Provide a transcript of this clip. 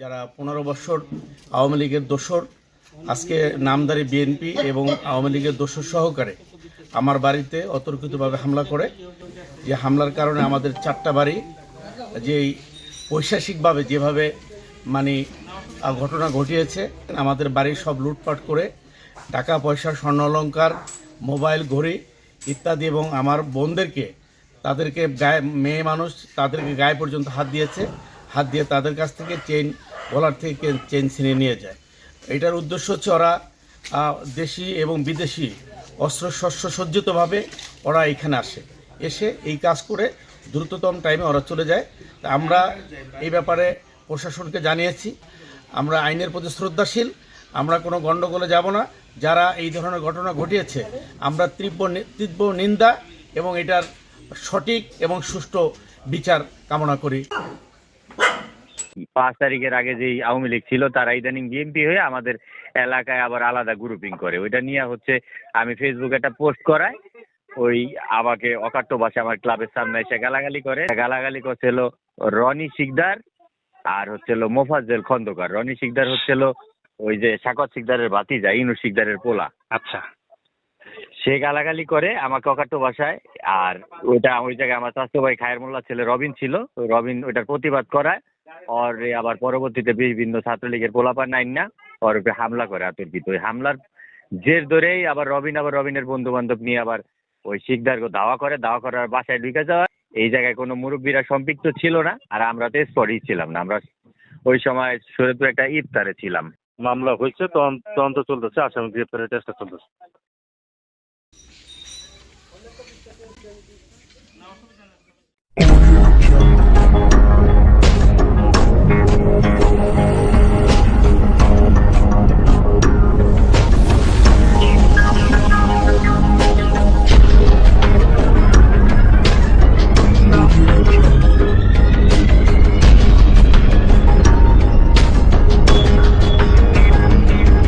যারা পনেরো বছর আওয়ামী লীগের দোসর আজকে নামদারি বিএনপি এবং আওয়ামী লীগের দোসর সহকারে আমার বাড়িতে অতর্কিতভাবে হামলা করে। যে হামলার কারণে আমাদের চারটা বাড়ি, যেই পৈশাসিকভাবে যেভাবে মানে ঘটনা ঘটিয়েছে, আমাদের বাড়ির সব লুটপাট করে টাকা, পয়সা, স্বর্ণ অলঙ্কার মোবাইল, ঘড়ি ইত্যাদি এবং আমার বোনদেরকে, তাদেরকে গায়ে, মেয়ে মানুষ তাদেরকে গায়ে পর্যন্ত হাত দিয়েছে। হাত দিয়ে তাদের কাছ থেকে চেন গলার থেকে চেন ছিনিয়ে নিয়ে যায়। এটার উদ্দেশ্য হচ্ছে ওরা দেশি এবং বিদেশি অস্ত্র শস্য সজ্জিতভাবে ওরা এখানে আসে। এসে এই কাজ করে দ্রুততম টাইমে ওরা চলে যায়। তা আমরা এই ব্যাপারে প্রশাসনকে জানিয়েছি। আমরা আইনের প্রতি শ্রদ্ধাশীল। আমরা কোনো গণ্ডগোলে যাব না। যারা এই ধরনের ঘটনা ঘটিয়েছে, আমরা তীব্র তীব্র নিন্দা এবং এটার সঠিক এবং সুষ্ঠু বিচার কামনা করি। পাঁচ তারিখের আগে যেই আওয়ামী লীগ ছিল তারা ইদানিং বিএনপি হয়ে আমাদের এলাকায় আবার আলাদা গ্রুপিং করে। ওইটা নিয়ে হচ্ছে আমি ফেসবুকে একটা পোস্ট করাই। ওই আমাকে অকাট্য ভাষা আমার ক্লাবের সামনে এসে গালাগালি করে। গালাগালি করছিল রনি শিকদার আর হচ্ছিল মোফাজ্জেল খন্দকার। রনি শিকদার হচ্ছিল ওই যে সাকত শিকদারের ভাতিজা ইনু শিকদারের পোলা। আচ্ছা। সে গালাগালি করে আমাকে অকাট্য ভাষায় আর ওইটা ওই জায়গায় আমার স্বাস্থ্য ভাই খায়ের মোল্লা ছেলে রবিন ছিল। রবিন ওইটার প্রতিবাদ করায়। ওর আবার পরবর্তীতে বিভিন্ন ছাত্রলীগের পোলাপার নাইন না ওর হামলা করে আতর্কিত ওই হামলার জের ধরেই আবার রবিন আবার রবিনের বন্ধু বান্ধব নিয়ে আবার ওই শিকদারকে দাওয়া করে দাওয়া করার বাসায় ঢুকে যাওয়া এই জায়গায় কোনো মুরব্বীরা সম্পৃক্ত ছিল না আর আমরা তো স্পটই ছিলাম না। আমরা ওই সময় সুরতপুর একটা ইফতারে ছিলাম। মামলা হয়েছে তদন্ত চলতেছে আসামি গ্রেপ্তারের চেষ্টা চলতেছে। না